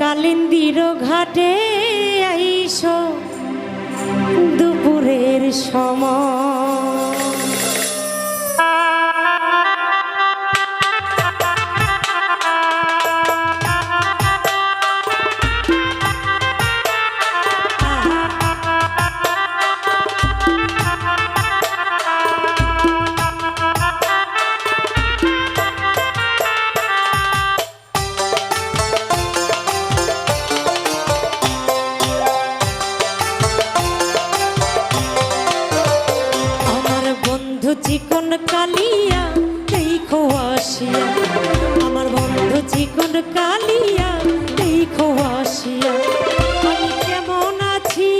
কালিন্দির ঘাটে আইসো। দুপুরের সময় বন্ধু চিকন কালিয়া এই খোয়াশিয়া আমার বন্ধু চিকন কালিয়া এই খোয়াশিয়া আমি কেমন আছি?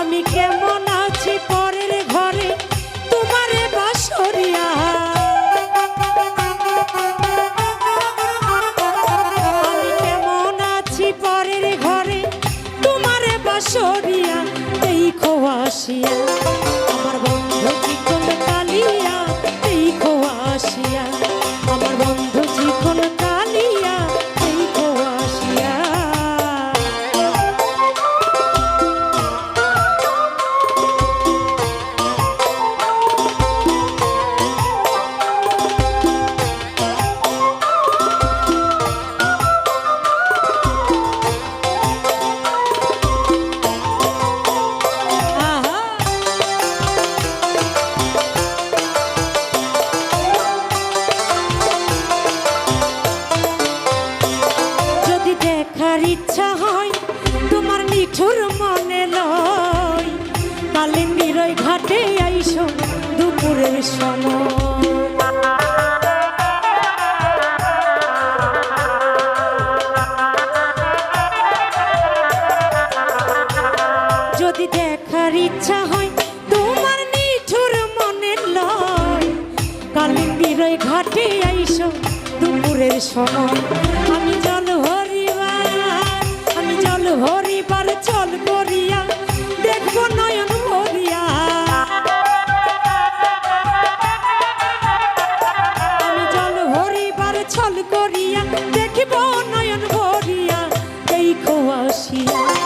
আমি কেমন আছি পরের ঘরে? তোমারে বাসরিয়া। আমি কেমন আছি পরের ঘরে? তোমারে বাসরিয়া এই খোয়াশিয়া ওই ঘাটে আইসো দুপুরের সময়। যদি দেখার ইচ্ছা হয় তোমার নিঠুর মনে লয় কালিন্দির ওই ঘাটে আইসো দুপুরের সময়। আমি করিয়া দেখিব নয়ন ভরিয়া এই খোয়াশিয়া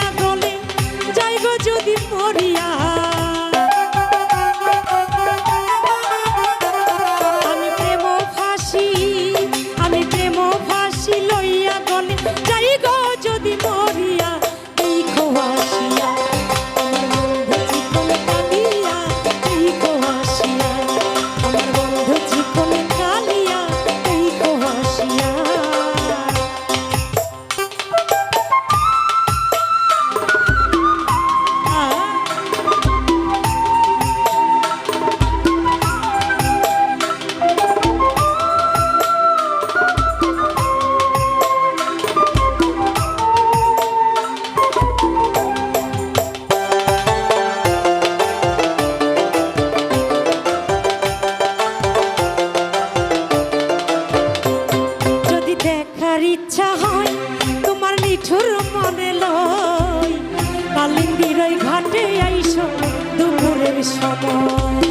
কালিন্দির ওই ঘাটে আইসো দুপুরের সময়।